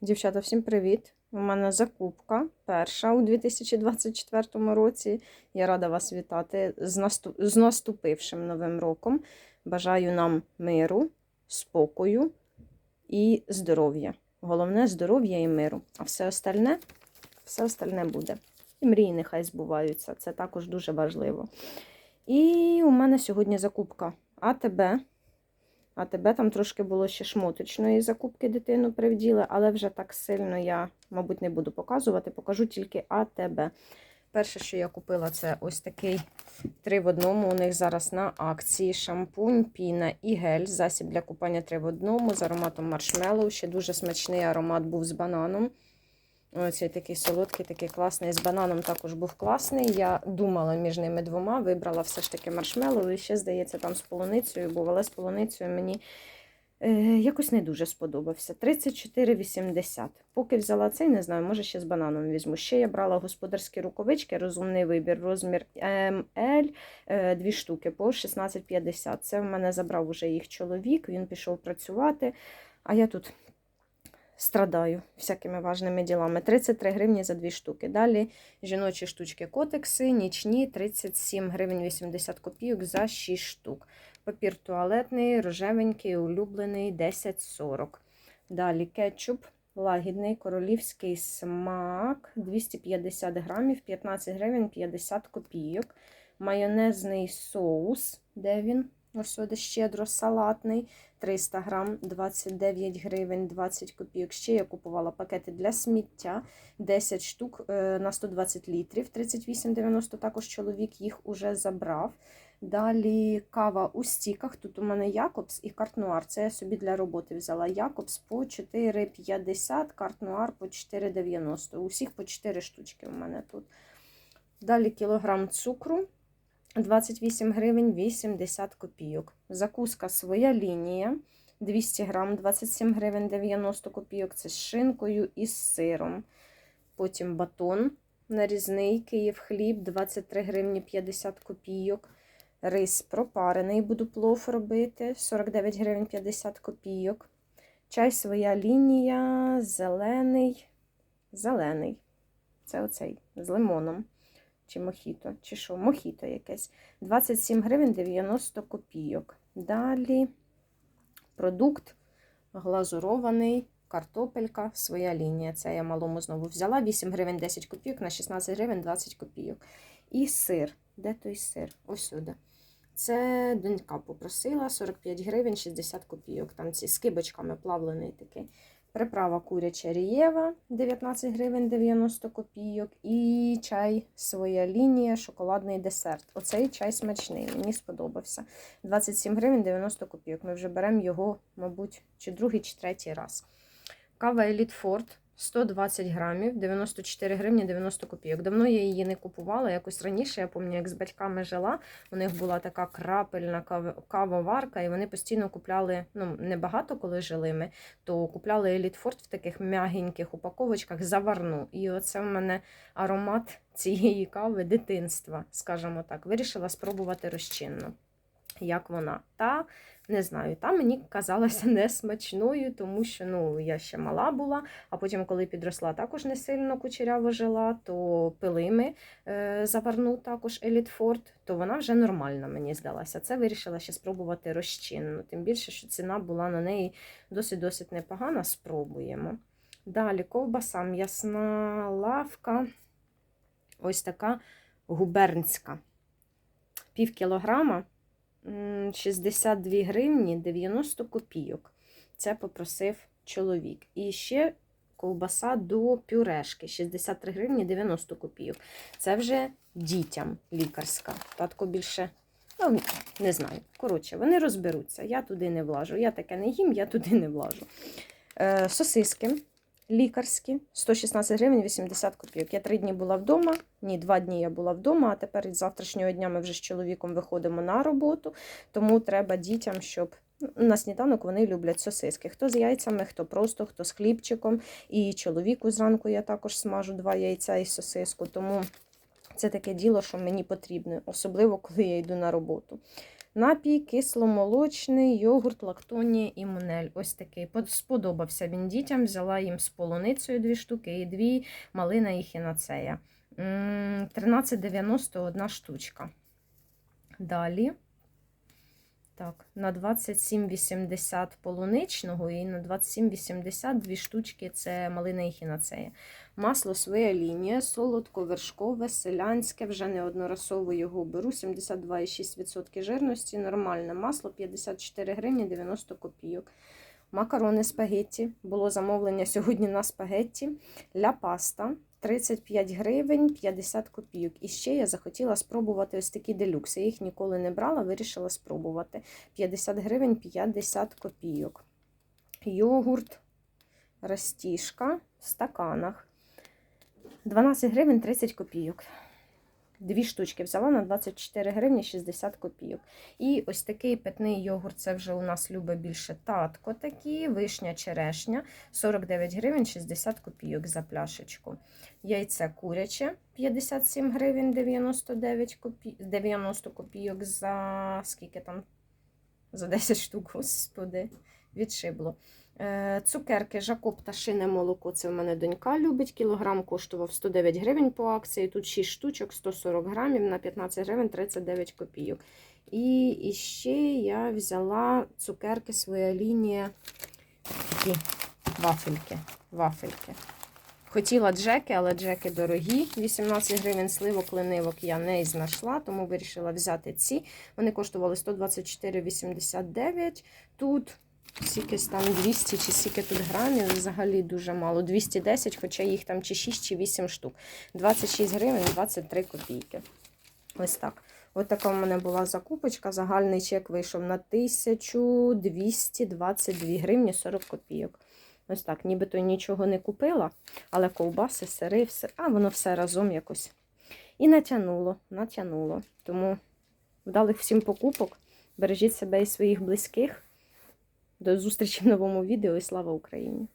Дівчата, всім привіт! У мене закупка перша у 2024 році. Я рада вас вітати з, наступ... з наступившим новим роком. Бажаю нам миру, спокою і здоров'я. Головне здоров'я і миру. А все остальне, все остальне буде. І мрії нехай збуваються. Це також дуже важливо. І у мене сьогодні закупка АТБ. А тебе там трошки було ще шмоточної закупки дитину привділи, але вже так сильно я, мабуть, не буду показувати. Покажу тільки АТБ. Перше, що я купила, це ось такий три в одному. У них зараз на акції шампунь, піна і гель. Засіб для купання три в одному з ароматом маршмеллоу. Ще дуже смачний аромат був з бананом. Оцей такий солодкий, такий класний. З бананом також був класний. Я думала між ними двома, вибрала все ж таки маршмеллоу. І ще, здається, там з полуницею був, але з полуницею мені е, якось не дуже сподобався. 34,80. Поки взяла цей, не знаю, може ще з бананом візьму. Ще я брала господарські рукавички, розумний вибір, розмір МЛ, е, дві штуки по 16,50. Це в мене забрав уже їх чоловік, він пішов працювати, а я тут страдаю всякими важними ділами. 33 гривні за дві штуки. Далі жіночі штучки котекси, нічні 37 гривень 80 копійок за 6 штук. Папір туалетний, рожевенький, улюблений 10,40. Далі кетчуп. Лагідний королівський смак 250 грамів, 15 гривень 50 копійок. Майонезний соус, де він? Ось щедро салатний. 300 грам, 29 гривень, 20 копійок. Ще я купувала пакети для сміття, 10 штук е, на 120 літрів, 38,90. Також чоловік їх уже забрав. Далі кава у стіках. Тут у мене Якобс і Картнуар. Це я собі для роботи взяла. Якобс по 4,50, Картнуар по 4,90. Усіх по 4 штучки у мене тут. Далі кілограм цукру. 28 гривень 80 копійок. Закуска своя лінія. 200 грам, 27 гривень 90 копійок. Це з шинкою і з сиром. Потім батон нарізний Київ хліб, 23 гривні 50 копійок. Рис пропарений, буду плов робити, 49 гривень 50 копійок. Чай своя лінія, зелений. Зелений. Це оцей з лимоном. Чи мохіто, чи що, мохіто якесь. 27 гривень 90 копійок. Далі продукт глазурований, картопелька, своя лінія. Це я малому знову взяла. 8 гривень 10 копійок на 16 гривень 20 копійок. І сир. Де той сир? Ось сюди. Це донька попросила 45 гривень 60 копійок. Там ці з кибочками плавлений такий. Приправа куряча рієва 19 гривень 90 копійок. І чай своя лінія, шоколадний десерт. Оцей чай смачний, мені сподобався. 27 гривень 90 копійок. Ми вже беремо його, мабуть, чи другий, чи третій раз. Кава Еліт Ford 120 грамів, 94 гривні 90 копійок. Давно я її не купувала. Якось раніше, я пам'ятаю, як з батьками жила. У них була така крапельна кав- кавоварка, і вони постійно купляли, ну, небагато коли жили ми, то купляли Ford в таких м'ягеньких упаковочках заварну. І оце в мене аромат цієї кави дитинства, скажімо так. Вирішила спробувати розчинну. Як вона. Та не знаю, та мені казалася несмачною, тому що ну, я ще мала була, а потім, коли підросла, також не сильно кучеряво жила, то пили ми е, заварну також Елітфорд, то вона вже нормальна, мені здалася. Це вирішила ще спробувати розчинну. Тим більше, що ціна була на неї досить-досить непогана. Спробуємо. Далі ковбаса, м'ясна лавка. Ось така губернська. Пів кілограма. М, 62 гривні 90 копійок. Це попросив чоловік. І ще ковбаса до пюрешки 63 гривні 90 копійок. Це вже дітям лікарська. Татко більше, ну, не знаю. Коротше, вони розберуться. Я туди не влажу. Я таке не їм, я туди не влажу. Е, сосиски лікарські 116 гривень 80 копійок. Я три дні була вдома. Ні, два дні я була вдома, а тепер із завтрашнього дня ми вже з чоловіком виходимо на роботу, тому треба дітям, щоб ну, на сніданок вони люблять сосиски. Хто з яйцями, хто просто, хто з хлібчиком. І чоловіку зранку я також смажу два яйця і сосиску. Тому це таке діло, що мені потрібно, особливо коли я йду на роботу. Напій кисломолочний йогурт лактонія і Монель. Ось такий. Сподобався він дітям. Взяла їм з полуницею дві штуки і дві малина і хінацея. М, 13,90 одна штучка. Далі. Так, на 27,80 полуничного і на 27,80 дві штучки це малина це. Масло своя лінія, солодко-вершкове, селянське, вже неодноразово його беру. 72,6% жирності, нормальне масло 54 гривні 90 копійок. Макарони спагетті. Було замовлення сьогодні на спагетті. Ля паста 35 гривень 50 копійок. І ще я захотіла спробувати ось такі делюкси. Я їх ніколи не брала, вирішила спробувати. 50 гривень 50 копійок. Йогурт, растішка в стаканах. 12 гривень 30 копійок. Дві штучки взяла на 24 гривні 60 копійок. І ось такий питний йогурт, це вже у нас любить більше татко такі, вишня черешня, 49 гривень 60 копійок за пляшечку. Яйце куряче 57 гривень 99 копій... 90 копійок за скільки там? За 10 штук, господи, відшибло. Е, Цукерки Жакоб пташине молоко. Це в мене донька любить. Кілограм коштував 109 гривень по акції. Тут 6 штучок, 140 грамів на 15 гривень 39 копійок. І, і ще я взяла цукерки своя лінія. Такі вафельки. вафельки. Хотіла джеки, але джеки дорогі. 18 гривень сливок, ленивок я не знайшла, тому вирішила взяти ці. Вони коштували 124,89. Тут скільки там 200 чи скільки тут грамів, взагалі дуже мало. 210, хоча їх там чи 6, чи 8 штук. 26 гривень 23 копійки. Ось так. Ось така в мене була закупочка. Загальний чек вийшов на 1222 гривні 40 копійок. Ось так, нібито нічого не купила, але ковбаси, сири, все, а воно все разом якось. І натягнуло, натягнуло. Тому вдалих всім покупок. Бережіть себе і своїх близьких. До зустрічі в новому відео і слава Україні!